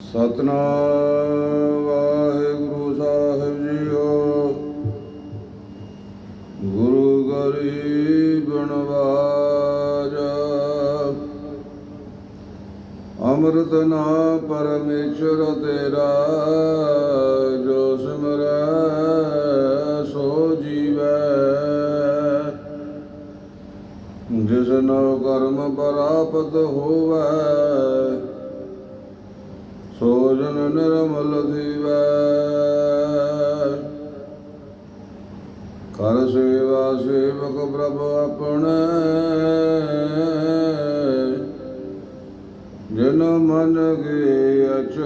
ਸਤਨਾਮ ਵਾਹਿਗੁਰੂ ਸਾਹਿਬ ਜੀਓ। ਗੁਰੂ ਗਰੀਬ ਨਵਾਜਾ। ਅੰਮ੍ਰਿਤ ਨਾਮ ਪਰਮੇਸ਼ਰ ਤੇਰਾ, ਜੋ ਸਿਮਰੈ ਸੋ ਜੀਵੈ। ਜਿਸ ਨੋ ਕਰਮ ਪ੍ਰਾਪਤ ਹੋਵੇ ਸੋਜਨ ਨਿਰਮਲ ਥੀਵੈ ਕਰ ਸੇਵਾ ਸੇਵਕ ਪ੍ਰਭ ਆਪਣੇ। ਜਨ ਮਨ ਕੇ ਅਚ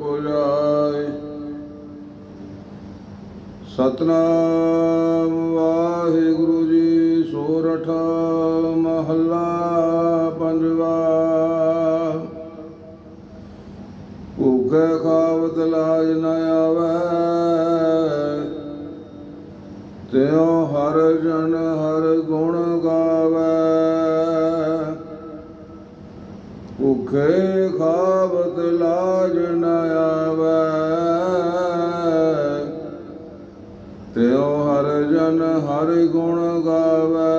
ਪੁਜਾਏ ਸਤਨਾਮ ਵਾਹਿਗੁਰੂ ਭੁਖੇ ਖਾਵਤ ਲਾਜ ਨ ਆਵੈ, ਤਿਉ ਹਰ ਜਨ ਹਰ ਗੁਣ ਗਾਵੈ। ਭੁਖੇ ਖਾਵਤ ਲਾਜ ਨ ਆਵੈ, ਤਿਉ ਹਰ ਜਨ ਹਰ ਗੁਣ ਗਾਵੈ।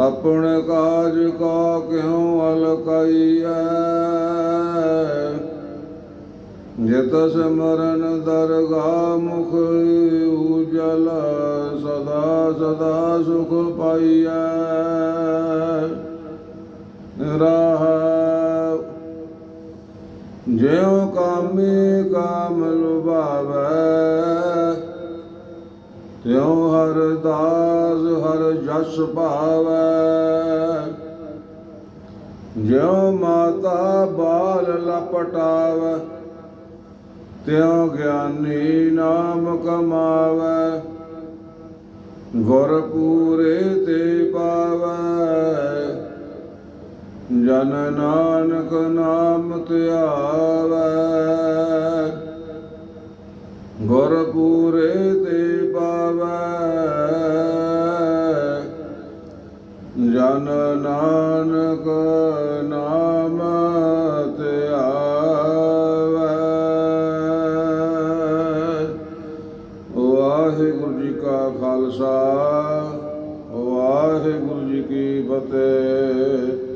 ਆਪਣੇ ਕਾਜ ਕਾ ਕਿਉ ਅਲਕਾਈਐ ਜਿਤ ਸਿਮਰਨ ਦਰਗਾ ਮੁਖ ਉਜਲ ਸਦਾ ਸਦਾ ਸੁਖ ਪਾਈਐ। ਰਾਹ ਜਿਉ ਕਾਮੀ ਕਾਮ ਲੁਭਾਵੈ। ਤਿਉ ਹਰ ਦਾਸ ਹਰ ਜਸ ਭਾਵੈ। ਜਿਉ ਮਾਤਾ ਬਾਲ ਲਪਟਾਵ, ਤਿਉ ਗਿਆਨੀ ਨਾਮ ਕਮਾਵੈ। ਗੁਰ ਪੂਰੇ ਤੇ ਪਾਵੈ। ਜਨ ਨਾਨਕ ਨਾਮ ਧਿਆਵੈ। ਧਿਆਨ ਨਾਨਕ ਨਾਮ ਤੇ ਆਵੇ। ਵਾਹਿਗੁਰੂ ਜੀ ਕਾ ਖਾਲਸਾ ਵਾਹਿਗੁਰੂ ਜੀ ਕੀ ਫਤਿਹ।